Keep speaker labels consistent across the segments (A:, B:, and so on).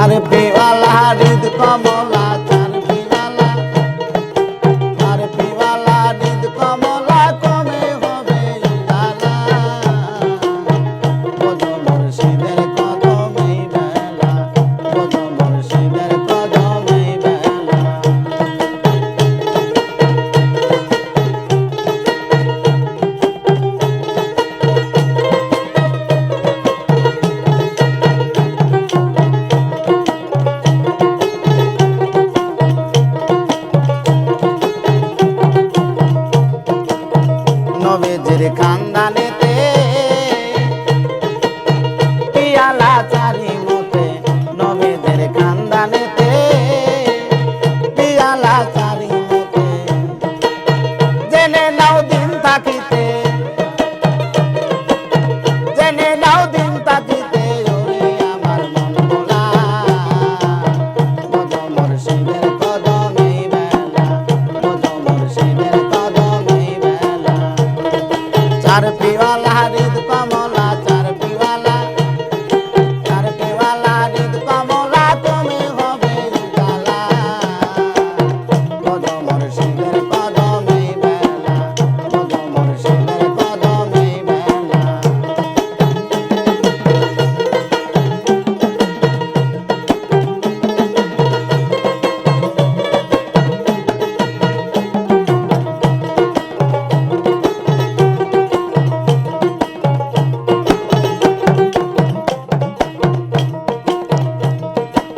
A: আর পেওয়ালা হৃদয় নবীজির খানদানে আর পিওলা হৃদ কম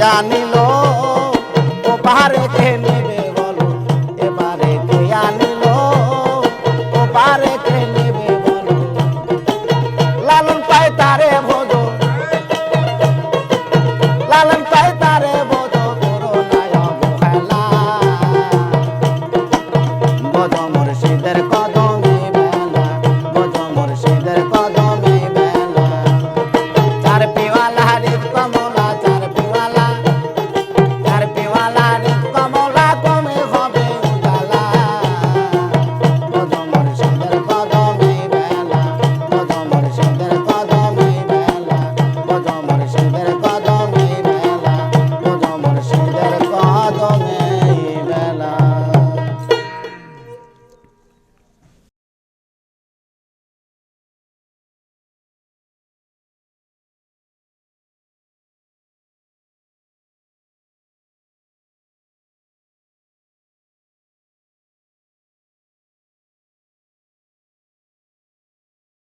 A: জানিল ও পারে কে